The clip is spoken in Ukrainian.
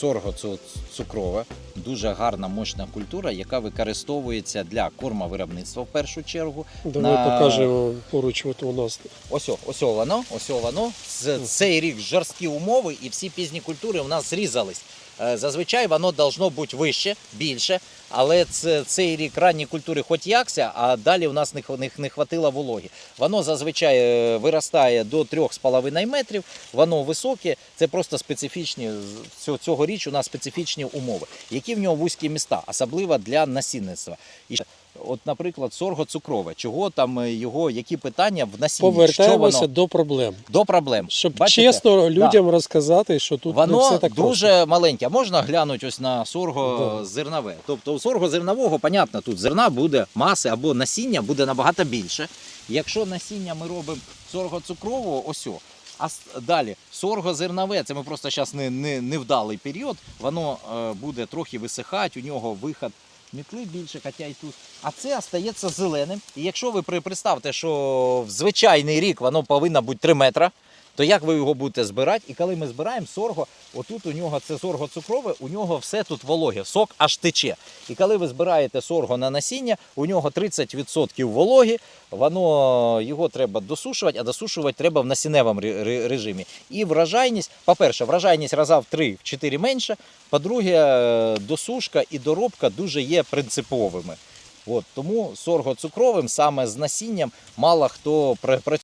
сорго цукрова, цукрове, дуже гарна мощна культура, яка використовується для кормовиробництва в першу чергу. Давай На- покажемо поруч от у нас. Ось, о- ось о воно, ось о воно. З- Цей рік жорсткі умови і всі пізні культури у нас зрізались. Е, Зазвичай воно должно бути вище, більше, але це, цей рік ранні культури хоч якся, а далі у нас не, не, не хватило вологи. Воно зазвичай е, виростає до 3,5 метрів, воно високе, це просто специфічні, цього, цьогоріч у нас специфічні умови. Які в нього вузькі міста, особливо для насінництва. От, наприклад, сорго цукрове, чого там е, його, які питання в насінні, що Повертаємося воно до проблем. до проблем. Щоб Бачите? чесно людям розказати, що тут не Воно все так дуже просто. маленьке. Можна глянути ось на сорго Да. зернове. Тобто у сорго зернового, понятно, тут зерна буде маси або насіння буде набагато більше. Якщо насіння ми робимо сорго цукрового, ось о. А далі сорго зернове, це ми просто зараз не, не, не вдалий період, воно е, буде трохи висихати, у нього виход мітли більше, хоча й тут. А це остається зеленим. І якщо ви представте, що в звичайний рік воно повинно бути 3 метри, то як ви його будете збирати? І коли ми збираємо сорго, отут у нього це сорго цукрове, у нього все тут вологе, сок аж тече. І коли ви збираєте сорго на насіння, у нього 30% вологи, воно його треба досушувати, а досушувати треба в насінневому ре- ре- режимі. І врожайність, по-перше, врожайність раза в 3-4 менше. По-друге, досушка і доробка дуже є принциповими. От, тому сорго цукровим саме з насінням мало хто працює.